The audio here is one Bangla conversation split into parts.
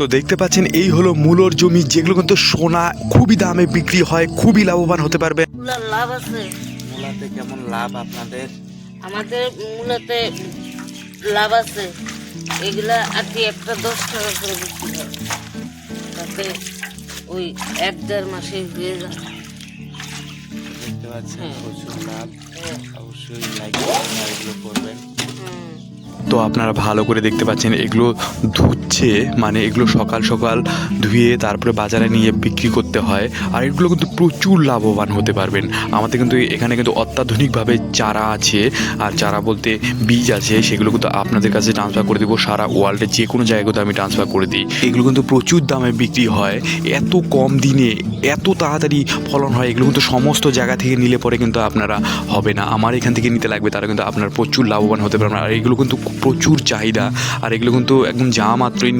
তো দেখতে পাচ্ছেন এই হলো মূলর জমি যেগুলো কিন্তু সোনা খুবই দামে বিক্রি হয় খুবই লাভবান হতে পারবে। মূলার লাভ আছে। মূলাতে কেমন লাভ আপনাদের? আমাদের মূলাতে লাভ আছে। এগুলা আর কি একটা দশ টাকা করে বিক্রি হয়। তাতে ওই এক দেড় মাসে হয়ে যায়। দেখতে পাচ্ছেন হুম। প্রচুর লাভ। হ্যাঁ, অবশ্যই লাইক করবেন এগুলো করবেন। হুম। তো আপনারা ভালো করে দেখতে পাচ্ছেন, এগুলো ধুচ্ছে মানে এগুলো সকাল সকাল ধুয়ে তারপরে বাজারে নিয়ে বিক্রি করতে হয়। আর এগুলো কিন্তু প্রচুর লাভবান হতে পারবেন। আমাদের কিন্তু এখানে কিন্তু অত্যাধুনিকভাবে চারা আছে, আর চারা বলতে বীজ আছে, সেগুলো কিন্তু আপনাদের কাছে ট্রান্সফার করে দেবো। সারা ওয়ার্ল্ডে যে কোনো জায়গাতে আমি ট্রান্সফার করে দিই। এগুলো কিন্তু প্রচুর দামে বিক্রি হয়। এত কম দিনে, এত তাড়াতাড়ি ফলন হয়, এগুলো কিন্তু সমস্ত জায়গা থেকে নিলে পরে কিন্তু আপনারা হবে না। আমার এখান থেকে নিতে লাগবে তারা কিন্তু আপনার প্রচুর লাভবান হতে পারবেন। আর এগুলো কিন্তু প্রচুর চাহিদা। আর এগুলো কিন্তু একদম যা মাত্রই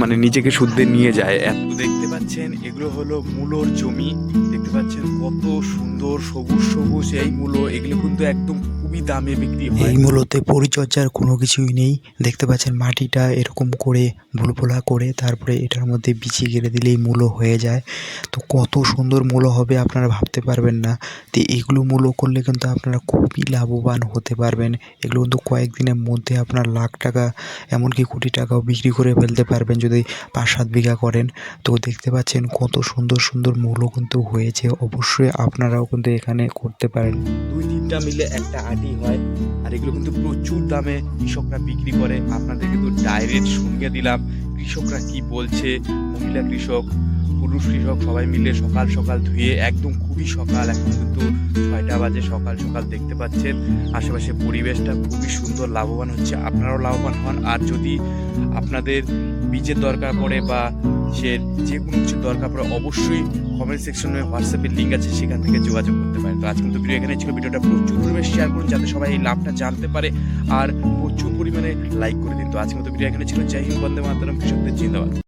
মানে নিজেকে শুদ্ধে নিয়ে যায়। এত দেখতে পাচ্ছেন, এগুলো হলো মূলোর জমি। দেখতে পাচ্ছেন কত সুন্দর সবুজ সবুজ এই মূলো। এগুলো কিন্তু একদম খুবই দামে বিক্রি হয়। এই মূলতে পরিচর্যার কোনো কিছুই নেই। দেখতে পাচ্ছেন মাটিটা এরকম করে ভুলভোলা করে তারপরে এটার মধ্যে বিছিয়ে গেড়ে দিলেই মূলো হয়ে যায়। তো কত সুন্দর মূলো হবে আপনারা ভাবতে পারবেন না। তো এগুলো মূলো করলে কিন্তু আপনারা খুবই লাভবান হতে পারবেন। এগুলো কিন্তু কয়েকদিনের মধ্যে আপনার লাখ টাকা এমনকি কোটি টাকাও বিক্রি করে ফেলতে পারবেন যদি পাঁচ সাত বিঘা করেন। তো দেখতে পাচ্ছেন কত সুন্দর সুন্দর মূলো কিন্তু হয়েছে। অবশ্যই আপনারাও কিন্তু এখানে করতে পারেন। দুই তিনটা মিলে একটা আটি হয়, আর এগুলো কিন্তু প্রচুর দামে কৃষকরা বিক্রি করে। আপনাদেরকে কিন্তু ডাইরেক্ট শুনিয়ে দিলাম। কৃষকরা কি বলছে? মহিলা কৃষক পুরুষ কৃষক সবাই মিলে সকাল সকাল ধুয়ে একদম খুবই সকাল, এখন কিন্তু ছয়টা বাজে সকাল সকাল দেখতে পাচ্ছেন। আশেপাশে পরিবেশটা খুবই সুন্দর, লাভবান হচ্ছে, আপনারাও লাভবান হন। আর যদি আপনাদের বীজের দরকার পড়ে বা সে যে কোনো কিছু দরকার পড়ে, অবশ্যই কমেন্ট সেকশনে হোয়াটসঅ্যাপের লিঙ্ক আছে, সেখান থেকে যোগাযোগ করতে পারেন। তো আজকে কিন্তু ভিডিও এখানে ছিল। ভিডিওটা প্রচুর পরিমাণে শেয়ার করুন, যাতে সবাই এই লাভটা জানতে পারে। আর প্রচুর পরিমাণে লাইক করে দিন। তো আজকে মতো ভিডিও এখানে ছিল। জয় হিন্দ, বন্দে কৃষকদের জিন্দাবাদ।